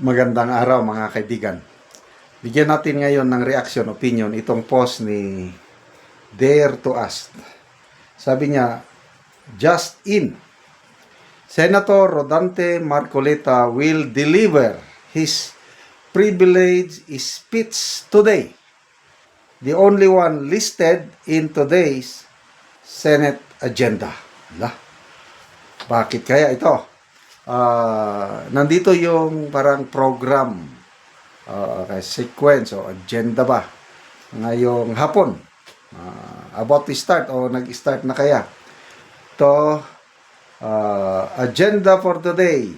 Magandang araw mga kaibigan. Bigyan natin ngayon ng reaction, opinion itong post ni Dare to Ask. Sabi niya, just in. Senator Rodante Marcoleta will deliver his privilege speech today. The only one listed in today's Senate agenda. Lah, bakit kaya ito? Ah, nandito yung parang program, ah, kay sequence o agenda ba ngayong hapon. Ah, about to start o nag-start na kaya. To ah, agenda for today.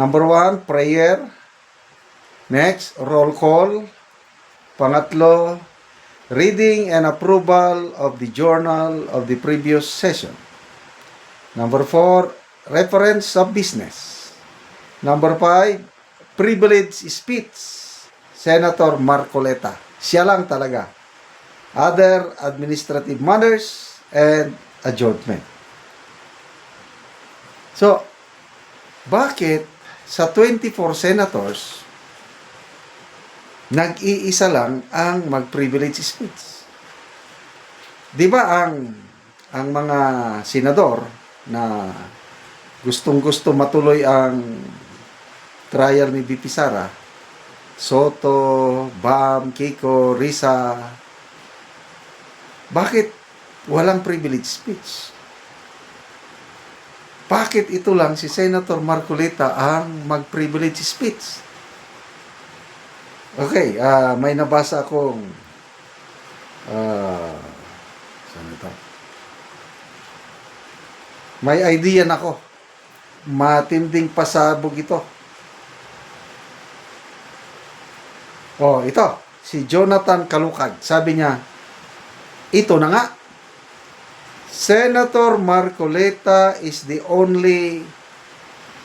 Number one, prayer. Next, roll call. Pangatlo, reading and approval of the journal of the previous session. Number four, reference of business. Number five, privilege speech. Senator Marcoleta. Siya lang talaga. Other administrative matters and adjournment. So, bakit sa 24 senators, nag-iisa lang ang mag-privilege speech? Di ba ang ang mga senador na gustong-gusto matuloy ang trial ni BP Sara, Soto, Bam, Kiko, Risa, bakit walang privilege speech? Bakit ito lang si Senator Marcoleta ang mag-privilege speech? Okay, ah, may nabasa akong ah, saan ito? May idea na ako. Matinding pasabog ito. Oh, ito. Si Jonathan Kalukag. Sabi niya, ito na nga. Senator Marcoleta is the only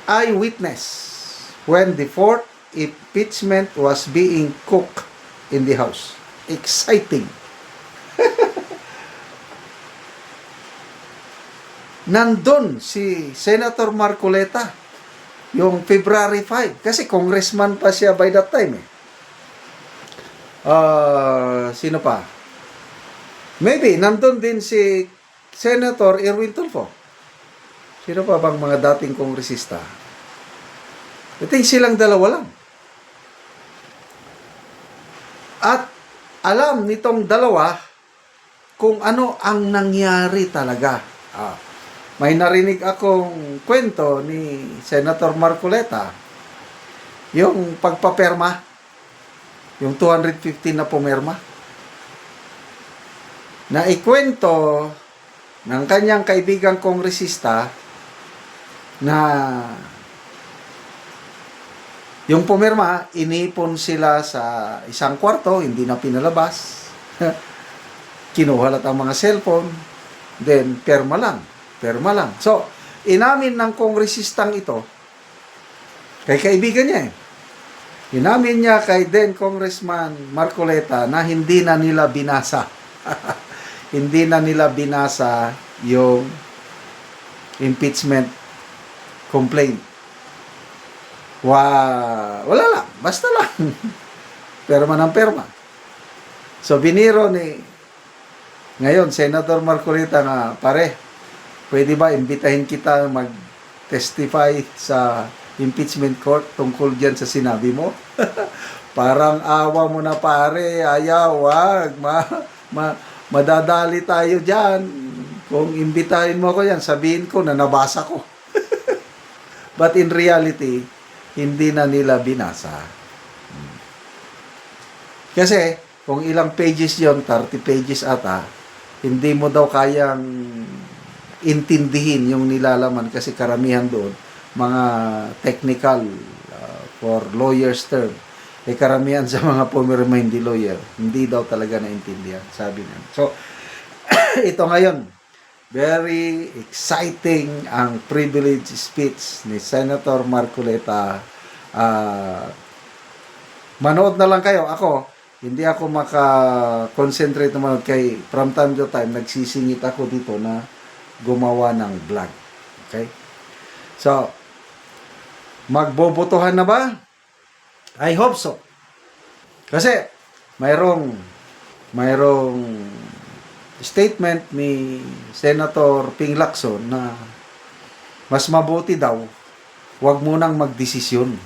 eyewitness when the fourth impeachment was being cooked in the House. Exciting. Nandun si Senator Marcoleta yung February 5 kasi congressman pa siya by that time eh. Ah, sino pa? Maybe nandun din si Senator Erwin Tulfo. Sino pa bang mga dating kongresista? I think silang dalawa lang. At alam nitong dalawa kung ano ang nangyari talaga. Ah, may narinig akong kwento ni Senator Marcoleta yung pagpaperma yung 215 na pumerma na ikwento ng kanyang kaibigang kongresista na yung pumirma, inipon sila sa isang kwarto, hindi na pinalabas. Kinuha lahat ang mga cellphone, then perma lang. Perma lang. So, inamin ng kongresistang ito, kay kaibigan niya eh, inamin niya kay then Congressman Marcoleta na hindi na nila binasa. hindi na nila binasa yung impeachment complaint. Wa, wala lang, basta lang. perma ng perma. So biniro ni ngayon Senator Marcolita nga pare, pwede ba imbitahin kita mag-testify sa impeachment court tungkol diyan sa sinabi mo? Parang awa mo na pare, ayaw, wag, ma, ma, madadali tayo diyan. Kung imbitahin mo ko yan, sabihin ko na nabasa ko. But in reality, hindi na nila binasa. Kasi, kung ilang pages yon 30 pages ata, hindi mo daw kayang intindihin yung nilalaman kasi karamihan doon, mga technical uh, for lawyer's term. Eh karamihan sa mga pumirma hindi lawyer, hindi daw talaga naintindihan, sabi niya. So, ito ngayon, very exciting ang privilege speech ni Senator Marcoleta. Ah, manood na lang kayo. Ako, hindi ako maka-concentrate na kay from time to time, nagsisingit ako dito na gumawa ng vlog. Okay? So, magbobotohan na ba? I hope so. Kasi mayroong mayroong statement ni Senator Ping Lacson na mas mabuti daw wag munang magdesisyon.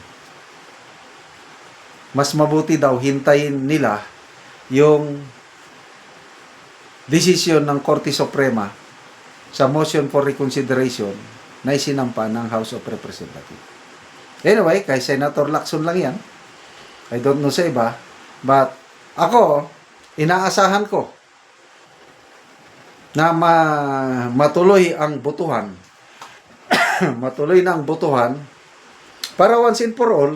Mas mabuti daw hintayin nila yung desisyon ng Korte Suprema sa motion for reconsideration na isinampa ng House of Representatives. Anyway, kay Senator Lacson lang yan. I don't know sa iba. But ako, inaasahan ko na ma- matuloy ang botohan. matuloy na ang botohan para once and for all,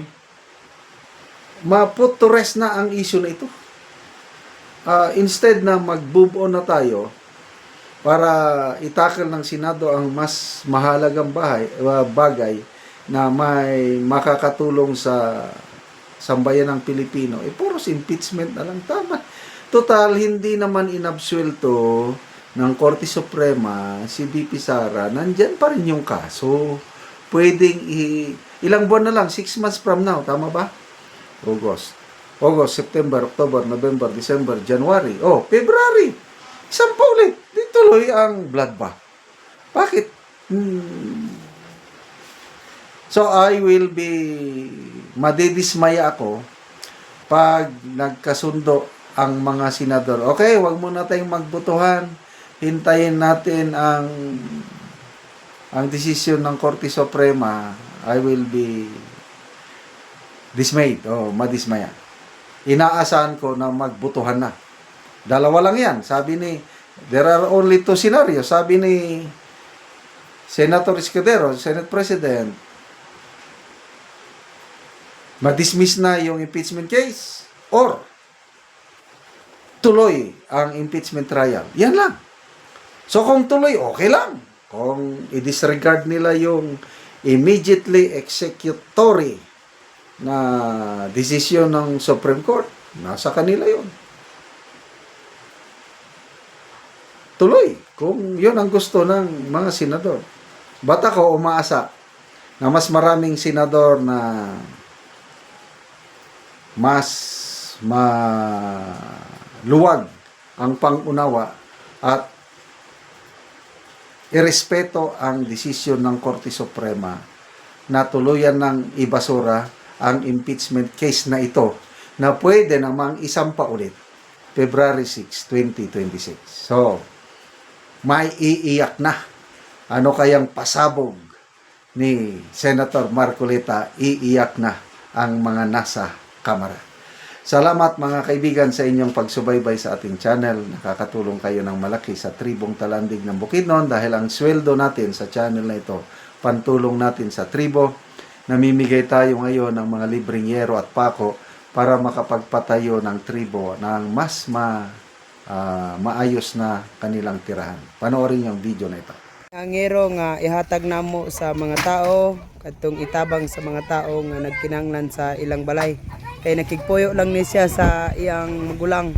ma-put to rest na ang issue na ito. Ah, instead na mag-move on na tayo para itakal ng Senado ang mas mahalagang bahay, ah, bagay na may makakatulong sa sambayan ng Pilipino, eh puros impeachment na lang tama. Total, hindi naman inabsuelto ng Korte Suprema si BP Sara, nandyan pa rin yung kaso. Pwedeng i- ilang buwan na lang, 6 months from now, tama ba? August. August, September, October, November, December, January. Oh, February. Isang pa ulit. Tuloy ang bloodbath. Bakit? Hmm. So, I will be madidismaya ako pag nagkasundo ang mga senador. Okay, wag muna tayong magbutuhan. Hintayin natin ang ang desisyon ng Korte Suprema. I will be dismayed o madismaya. Inaasahan ko na magbutuhan na. Dalawa lang yan. Sabi ni, there are only two scenarios. Sabi ni Senator Escudero, Senate President, madismiss na yung impeachment case or tuloy ang impeachment trial. Yan lang. So kung tuloy, okay lang. Kung i-disregard nila yung immediately executory na desisyon ng Supreme Court, nasa kanila yon. Tuloy, kung yun ang gusto ng mga senador. Ba't ako umaasa na mas maraming senador na mas maluwag ang pangunawa at irespeto ang desisyon ng Korte Suprema na tuluyan ng ibasura ang impeachment case na ito na pwede namang isampa ulit February 6, 2026. So, may iiyak na. Ano kayang pasabog ni Senator Marcoleta, iiyak na ang mga nasa kamara. Salamat mga kaibigan sa inyong pagsubaybay sa ating channel. Nakakatulong kayo ng malaki sa tribong talandig ng Bukidnon dahil ang sweldo natin sa channel na ito, pantulong natin sa tribo. Namimigay tayo ngayon ng mga libreng yero at pako para makapagpatayo ng tribo ng mas ma, ah, maayos na kanilang tirahan. Panoorin yung video na ito. Ang ngero nga ihatag namo sa mga tao kadtong itabang sa mga tao nga nagkinanglan sa ilang balay. Kay nakigpuyo lang ni siya sa iyang magulang.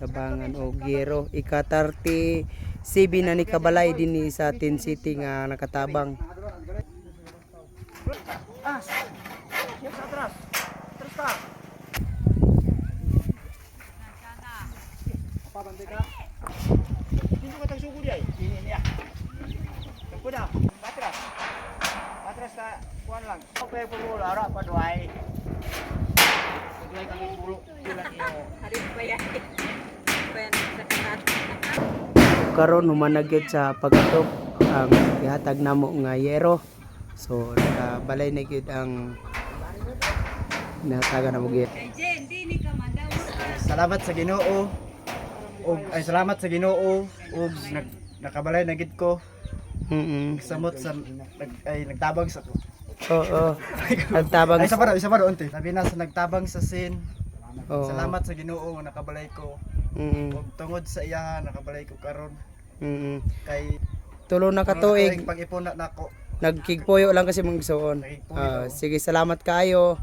Tabangan o Gero ikatarti sibi na ni Kabalay din sa Tin City nga nakatabang. Pintu ka tagsugo di ay. Ini niya. Kuda, patras. Patras ka kuan lang. Okay po mo lara pa duay. Duay kami bulo tulang iyo. Karon humanagyod sa pagkatok ang ihatag namo nga yero. So nakabalay na gyud ang nahatagan namo gyud. salamat sa Ginoo. Og ay salamat sa Ginoo ug nag nakabalay na gid ko. Mm. Samot sa nag, ay nagtabang sa Oo. Nagtabang Ay isa pa daw, isa pa daw unti. Sabi na sa nagtabang sa sin. Oo. Salamat sa Ginoo nga nakabalay ko. Mm. Ug tungod sa iya nakabalay ko karon Mm. kay Tulo na katuig. pag-ipon na nako. Nagkigpuyo lang kasi mong gisuon. Ah, sige, salamat kayo.